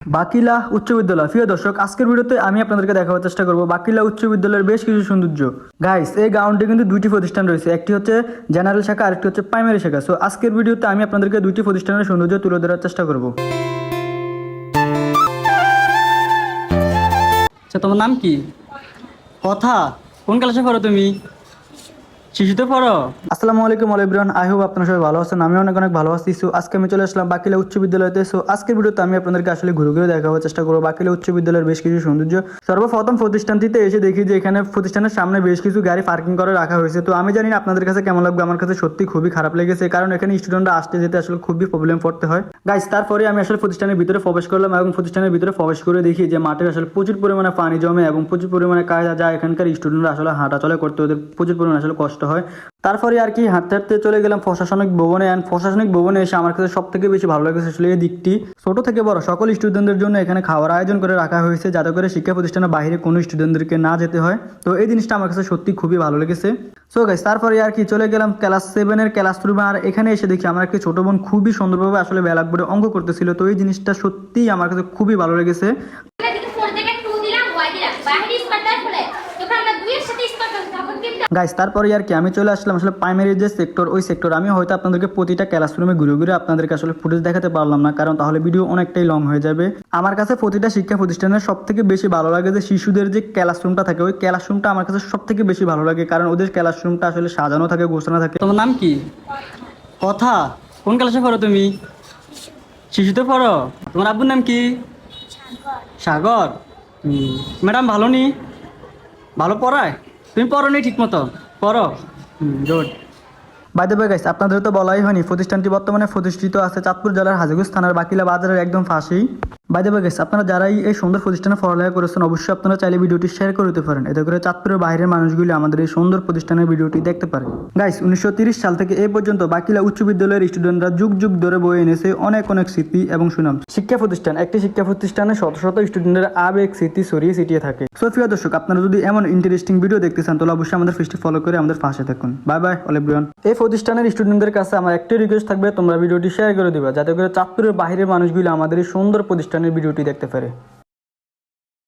বাকিলা উচ্চ বিদ্যালয়। প্রিয় দর্শক, আজকের ভিডিওতে আমি আপনাদেরকে দেখাবার চেষ্টা করব বাকিলা উচ্চ বিদ্যালয়ের বেশ কিছু সৌন্দর্য। গাইস এই গ্রাউন্ডে কিন্তু দুইটি প্রতিষ্ঠান রয়েছে। একটি হচ্ছে জেনারেল শাখা আরেকটি হচ্ছে প্রাইমারি শাখা সো আজকের ভিডিওতে আমি আপনাদেরকে দুইটি প্রতিষ্ঠানের সৌন্দর্য তুলে ধরার চেষ্টা করব। আচ্ছা তোমার নাম কি? কথা। কোন ক্লাসে পড়ো তুমি? শিশুতে পড়ো। আসসালামু আলাইকুম অলিব্রান আই হোপ আপনারা সবাই ভালো আছেন। আমি অনেক অনেক ভালো আছি। সো, আজকে আমি চলে আসলাম বাকিলা উচ্চ বিদ্যালয়তে। সো, আজকের ভিডিওতে আমি আপনাদেরকে আসলে ঘুরে ঘুরে দেখাবার চেষ্টা করব বাকিলা উচ্চ বিদ্যালয়ের বেশ কিছু সৌন্দর্য। সর্বপ্রথম প্রতিষ্ঠানটিতে এসে দেখি যে এখানে প্রতিষ্ঠানের সামনে বেশ কিছু গাড়ি পার্কিং করে রাখা হয়েছে। তো, আমি জানি না আপনাদের কাছে কেমন লাগবে। আমার কাছে সত্যি খুবই খারাপ লেগেছে। কারণ এখানে স্টুডেন্টরা আসতে যেতে আসলে খুবই প্রবলেম পড়তে হয়। গাইস তারপরে আমি আসলে প্রতিষ্ঠানের ভিতরে প্রবেশ করলাম এবং প্রতিষ্ঠানের ভিতরে প্রবেশ করে দেখি যে মাঠে আসলে প্রচুর পরিমাণে পানি জমে এবং প্রচুর পরিমাণে কাজা, যা এখানকার স্টুডেন্টরা আসলে হাঁটাচলা করতে, ওদের প্রচুর পরিমাণে আসলে কষ্ট হয়। তারপরে আর কি হাঁটতে হাঁটতে চলে গেলাম প্রশাসনিক ভবনে অ্যান্ড প্রশাসনিক ভবনে এসে আমার কাছে সব থেকে বেশি ভালো লেগেছে আসলে এই দিকটি। ছোট থেকে বড় সকল স্টুডেন্টদের জন্য এখানে খাওয়ার আয়োজন করে রাখা হয়েছে যাতে করে শিক্ষা প্রতিষ্ঠানের বাইরে কোনো স্টুডেন্টদেরকে না যেতে হয়। তো এই জিনিসটা আমার কাছে সত্যি খুবই ভালো লেগেছে। সো গাইস তারপরে আর কি চলে গেলাম ক্লাস সেভেনের ক্লাস রুমে আর এখানে এসে দেখি আমার একটি ছোট বোন খুবই সুন্দরভাবে আসলে ব্ল্যাকবোর্ডে অঙ্ক করতেছিল। তো এই জিনিসটা সত্যিই আমার কাছে খুবই ভালো লেগেছে। গাইস তারপরে আর কি আমি চলে আসলাম আসলে প্রাইমারি যে সেক্টর ওই সেক্টর আমি হয়তো আপনাদেরকে প্রতিটা ক্লাসরুমে ঘুরে ঘুরে আপনাদেরকে আসলে ফুটেজ দেখাতে পারলাম না কারণ তাহলে ভিডিও অনেকটাই লং হয়ে যাবে। আমার কাছে প্রতিটা শিক্ষা প্রতিষ্ঠানের সব থেকে বেশি ভালো লাগে যে শিশুদের যে ক্লাসরুমটা থাকে ওই ক্লাসরুমটা আমার কাছে সব থেকে বেশি ভালো লাগে কারণ ওদের ক্লাসরুমটা আসলে সাজানো থাকে গোছানো থাকে। তোমার নাম কি? কথা কোন ক্লাসে পড়ো তুমি? শিশুতে পড়ো? তোমার আব্বুর নাম কি? সাগর। ম্যাডাম ভালো নি? ভালো পড়ায়? তুমি পড়ো নি ঠিক মতো পড়ো গুড বাইদে বাই গাইস আপনাদের তো বলাই হয়নি, প্রতিষ্ঠানটি বর্তমানে প্রতিষ্ঠিত আছে চাঁদপুর জেলার হাজিগুজ থানার বাকিলা বাজারের একদম পাশেই। বাইদে বাই গাইস আপনারা যারাই এই সুন্দর প্রতিষ্ঠানে পড়ালেখা করেছেন, অবশ্যই আপনারা চাইলে ভিডিওটি শেয়ার করে দিতে পারেন। এতে করে চাঁদপুরের বাইরের মানুষগুলি আমাদের এই সুন্দর প্রতিষ্ঠানের ভিডিওটি দেখতে পারে। গাইস উনিশশো সাল থেকে এই পর্যন্ত বাকিলা উচ্চ বিদ্যালয়ের স্টুডেন্টরা যুগ যুগ ধরে বয়ে এনেছে অনেক অনেক স্মৃতি এবং সুনাম। শিক্ষা প্রতিষ্ঠান, একটি শিক্ষা প্রতিষ্ঠানে শত শত স্টুডেন্টের আবেগ, স্মৃতি ছড়িয়ে ছিটিয়ে থাকে। সো প্রিয় দর্শক, আপনারা যদি এমন ইন্টারেস্টিং ভিডিও দেখতে চান, তাহলে অবশ্যই আমাদের ফেসটি ফলো করে আমাদের পাশে থাকুন। বাই বাই এই প্রতিষ্ঠানের স্টুডেন্টদের কাছে আমার একটি রিকোয়েস্ট থাকবে, তোমরা ভিডিওটি শেয়ার করে দিবা, যাতে করে চাঁদপুরের বাইরের মানুষগুলো আমাদের এই সুন্দর প্রতিষ্ঠানের ভিডিওটি দেখতে পারে।